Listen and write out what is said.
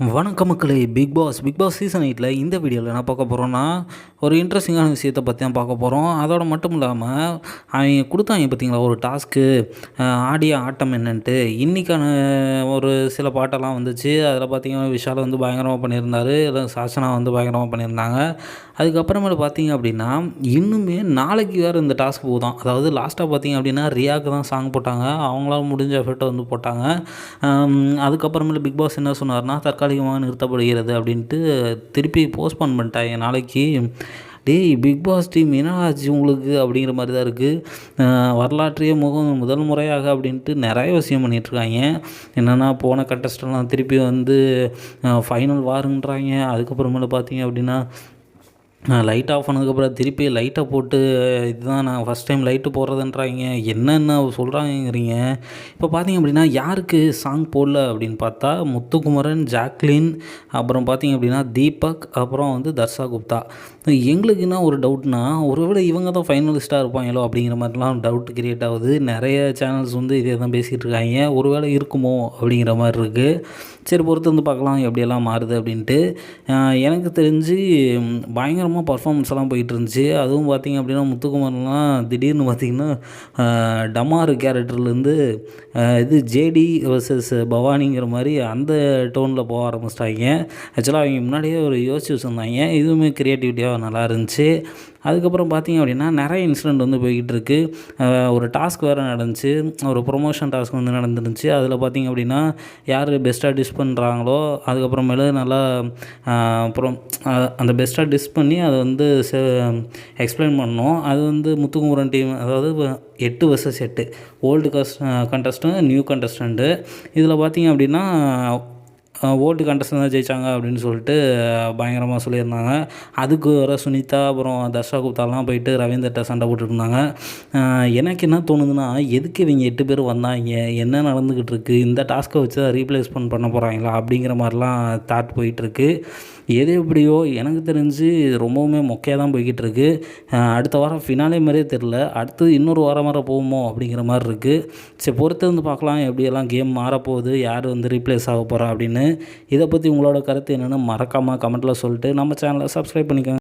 வணக்கம் மக்களே Bigg Boss Bigg Boss season எயிட்டில் இந்த வீடியோவில் என்ன பார்க்க போகிறோன்னா ஒரு இன்ட்ரெஸ்டிங்கான விஷயத்தை பற்றி தான் பார்க்க போகிறோம் அதோட மட்டும் இல்லாமல் அவங்க கொடுத்தாங்க பார்த்தீங்களா? ஒரு டாஸ்க்கு ஆடிய ஆட்டம் என்னன்ட்டு. இன்றைக்கான ஒரு சில பாட்டெல்லாம் வந்துச்சு. அதில் பார்த்தீங்கன்னா விஷால் வந்து பயங்கரமாக பண்ணியிருந்தார். எல்லாம் சாசனா வந்து பயங்கரமாக பண்ணியிருந்தாங்க. அதுக்கப்புறமேல பார்த்தீங்க அப்படின்னா இன்னுமே நாளைக்கு வேறு இந்த டாஸ்க் போதும் அதாவது லாஸ்ட்டாக பார்த்தீங்க அப்படின்னா ரியாக்கு தான் சாங் போட்டாங்க. அவங்களால முடிஞ்ச எஃபெக்ட்டை வந்து போட்டாங்க. அதுக்கப்புறமேட்டு அதுக்கப்புறமேல பிக் பாஸ் என்ன சொன்னார்னா தற்காலிகமாக நிறுத்தப்படுகிறது அப்படின்ட்டு திருப்பி போஸ்ட்போன் பண்ணிட்டாங்க நாளைக்கு. டேய் பிக் பாஸ் டீம் என்ன ஆச்சு உங்களுக்கு? அப்படிங்கிற மாதிரி தான் இருக்குது வரலாற்றையே முகம் முதல் முறையாக அப்படின்ட்டு நிறைய விஷயம் பண்ணிகிட்ருக்காங்க என்னென்னா போன கண்டஸ்டெல்லாம் திருப்பி வந்து ஃபைனல் வாருன்றாங்க. அதுக்கப்புறமேல பார்த்தீங்க அப்படின்னா லைட் ஆஃப் பண்ணதுக்கப்புறம் திருப்பி லைட்டை போட்டு இதுதான் நான் ஃபஸ்ட் டைம் லைட்டு போடுறதுன்றாங்க. என்னென்ன சொல்கிறாங்கங்கிறீங்க இப்போ பார்த்தீங்க அப்படின்னா யாருக்கு சாங் போடல அப்படின்னு பார்த்தா முத்துக்குமரன் ஜாக்லின் அப்புறம் பார்த்தீங்க அப்படின்னா தீபக் அப்புறம் வந்து தர்ஷா குப்தா. எங்களுக்கு என்ன ஒரு டவுட்னா ஒருவேளை இவங்க தான் ஃபைனலிஸ்ட்டாக இருப்பாங்களோ அப்படிங்கிற மாதிரிலாம் டவுட் கிரியேட் ஆகுது. நிறைய சேனல்ஸ் வந்து இதே தான் பேசிகிட்டு இருக்காங்க. ஒருவேளை இருக்குமோ அப்படிங்கிற மாதிரி இருக்குது சரி பொறுத்து வந்து பார்க்கலாம் எப்படியெல்லாம் மாறுது அப்படின்ட்டு. எனக்கு தெரிஞ்சு பயங்கரமாக பயங்கரமாக பர்ஃபார்மன்ஸ் எல்லாம் போயிட்டு இருந்துச்சு அதுவும் பார்த்திங்க அப்படின்னா முத்துக்குமார்லாம் திடீர்னு பார்த்திங்கன்னா டமாரு கேரக்டர்லேருந்து இது ஜேடி வர்சஸ் பவானிங்கிற மாதிரி அந்த டோனில் போக ஆரம்பிச்சிட்டாங்க. ஆக்சுவலாக அவங்க முன்னாடியே ஒரு யோசிச்சு வச்சுருந்தாங்க. இதுவுமே க்ரியேட்டிவிட்டியாக நல்லா இருந்துச்சு. அதுக்கப்புறம் பார்த்திங்க அப்படின்னா நிறைய இன்சிடெண்ட் வந்து போய்கிட்டு இருக்கு ஒரு டாஸ்க் வேறு நடந்துச்சு. ஒரு ப்ரொமோஷன் டாஸ்க் வந்து நடந்துருந்துச்சு. அதில் பார்த்தீங்க அப்படின்னா யார் பெஸ்ட்டாக டிஸ் பண்ணுறாங்களோ அதுக்கப்புறமேலு நல்லா அப்புறம் அந்த பெஸ்ட்டாக டிஸ் பண்ணி அதை வந்து எக்ஸ்பிளைன் பண்ணோம். அது வந்து முத்துக்குமரன் டீம் அதாவது எட்டு வர்சஸ் எட்டு. Old guest contestant new contestant இதில் பார்த்தீங்க அப்படின்னா ஓல்டு கண்டஸ்டன் தான் ஜெயித்தாங்க அப்படின்னு சொல்லிட்டு பயங்கரமாக சொல்லியிருந்தாங்க. அதுக்கு வர சுனிதா அப்புறம் தர்ஷா குப்தாலாம் போயிட்டு ரவீந்தர்கிட்ட சண்டை போட்டுட்டு இருந்தாங்க எனக்கு என்ன தோணுதுன்னா எதுக்கு இவங்க எட்டு பேர் வந்தாங்க? என்ன நடந்துக்கிட்டு இருக்குது இந்த டாஸ்க்கை வச்சு தான் ரீப்ளேஸ்மெண்ட் பண்ண போகிறாங்களா அப்படிங்கிற மாதிரிலாம் தாட் போயிட்டுருக்கு எது எப்படியோ எனக்கு தெரிஞ்சு ரொம்பவுமே மொக்கையாக தான் போய்கிட்டு இருக்கு அடுத்த வாரம் ஃபினாலே மாதிரியே தெரில அடுத்தது இன்னொரு வாரம் வர போகுமோ அப்படிங்கிற மாதிரி இருக்குது சரி பொறுத்து வந்து பார்க்கலாம் எப்படியெல்லாம் கேம் மாறப்போகுது யார் வந்து ரீப்ளேஸ் ஆக போகிறா அப்படின்னு. இதை பற்றி உங்களோட கருத்து என்னென்னு மறக்காமல் கமெண்ட்டில் சொல்லிட்டு நம்ம சேனலை சப்ஸ்கிரைப் பண்ணிக்கோங்க.